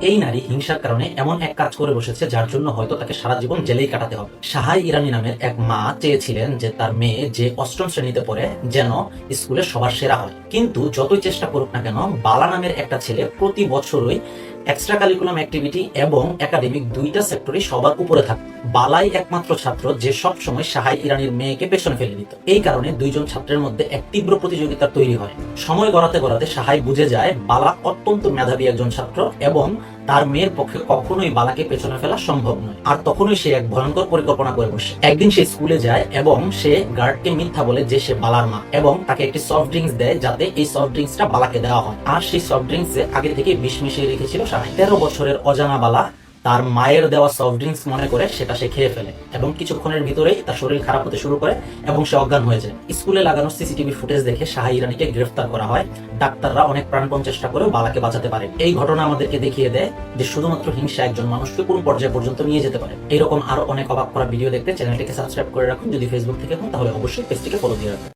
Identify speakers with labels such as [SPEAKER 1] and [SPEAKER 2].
[SPEAKER 1] এই নারী হিংসার কারণে এমন এক কাজ করে বসেছে যার জন্য হয়তো তাকে সারা জীবন জেলেই কাটাতে হবে। সাহাই ইরানি নামের এক মা চেয়েছিলেন যে তার মেয়ে যে অষ্টম শ্রেণীতে পড়ে যেন স্কুলে সবার সেরা হয়। কিন্তু যতই চেষ্টা করুক না কেন, বালা নামের একটা ছেলে প্রতি বছরই এক্সট্রা কারিকুলাম অ্যাক্টিভিটি এবং একাডেমিক দুইটা সেক্টরে সবার উপরে থাকে। বালাই একমাত্র ছাত্র যে সব সময় সাহাই ইরানির মেয়েকে পেছনে ফেলে দিত। এই কারণে দুইজন ছাত্রের মধ্যে এক তীব্র প্রতিযোগিতা তৈরি হয়। সময় গড়াতে গড়াতে সাহাই বুঝে যায়, বালা অত্যন্ত মেধাবী একজন ছাত্র এবং তার মেয়ের পক্ষে কখনোই বালাকে পেছনে ফেলা সম্ভব নয়। আর তখনই সে এক ভয়ঙ্কর পরিকল্পনা করে বসে। একদিন সে স্কুলে যায় এবং সে গার্ডকে মিথ্যা বলে যে সে বালার মা এবং তাকে একটি সফট ড্রিঙ্কস দেয় যাতে এই সফট ড্রিঙ্কসটা বালাকে দেওয়া হয়। আর সেই সফট ড্রিঙ্কসে আগে থেকে বিষ মিশিয়ে রেখেছিল সাড়ে তেরো বছরের অজানা বালা তার মায়ের দেওয়া সফট ড্রিঙ্কস মনে করে সেটা সে খেয়ে ফেলে এবং কিছুক্ষণের ভিতরেই তার শরীর খারাপ হতে শুরু করে এবং সে অজ্ঞান হয়ে যায়। স্কুলে লাগানো সিসিটিভি ফুটেজ দেখে শাহা ইরানিকে গ্রেফতার করা হয়। ডাক্তাররা অনেক প্রাণপণ চেষ্টা করেও বালাকে বাঁচাতে পারে। এই ঘটনা আমাদেরকে দেখিয়ে দেয় যে শুধুমাত্র হিংসা একজন মানুষকে কোন পর্যায়ে পর্যন্ত নিয়ে যেতে পারে। এরকম আরও অনেক অবাক করা ভিডিও দেখতে চ্যানেলটিকে সাবস্ক্রাইব করে রাখুন। যদি ফেসবুক থেকে হন, তাহলে অবশ্যই পেজটিকে ফলো দিয়ে রাখুন।